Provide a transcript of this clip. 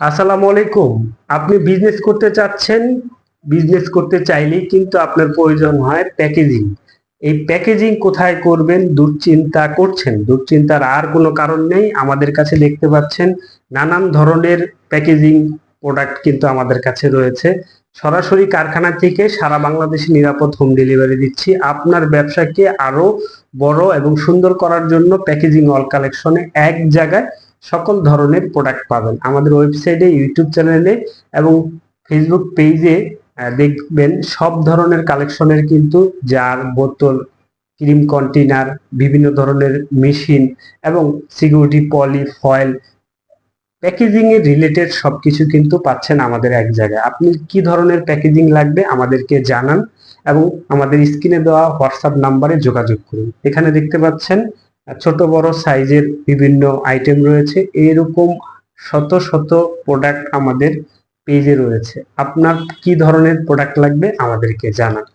আসসালামু আলাইকুম। আপনি বিজনেস করতে চাচ্ছেন বিজনেস করতে চাইলেই কিন্তু আপনার প্রয়োজন হয় প্যাকেজিং এই প্যাকেজিং কোথায় করবেন, দুশ্চিন্তা করছেন। দুশ্চিন্তার আর কোনো কারণ নেই। আমাদের কাছে দেখতে পাচ্ছেন নানান ধরনের প্যাকেজিং প্রোডাক্ট কিন্তু আমাদের কাছে রয়েছে। সরাসরি কারখানা থেকে সারা বাংলাদেশে নিরাপদ হোম ডেলিভারি দিচ্ছি। আপনার ব্যবসাকে আরও বড় এবং সুন্দর করার জন্য প্যাকেজিং অল কালেকশনে এক জায়গায় সকল ধরনের প্রোডাক্ট পাবেন। আমাদের ওয়েবসাইটে ইউটিউব চ্যানেলে এবং ফেসবুক পেজে দেখবেন সব ধরনের কালেকশনের কিন্তু জার বোতল ক্রিম কন্টেনার বিভিন্ন ধরনের মেশিন এবং সিকিউরিটি পলি ফয়েল প্যাকেজিং এর রিলেটেড সবকিছু কিন্তু পাচ্ছেন আমাদের এক জায়গায়। আপনি কি ধরনের প্যাকেজিং লাগবে আমাদেরকে জানান এবং আমাদের স্ক্রিনে দেওয়া হোয়াটসঅ্যাপ নাম্বারে যোগাযোগ করুন। এখানে দেখতে পাচ্ছেন ছোট বড় সাইজের বিভিন্ন আইটেম রয়েছে। এরকম শত শত প্রোডাক্ট আমাদের পেজে রয়েছে। আপনার কি ধরনের প্রোডাক্ট লাগবে আমাদেরকে জানান।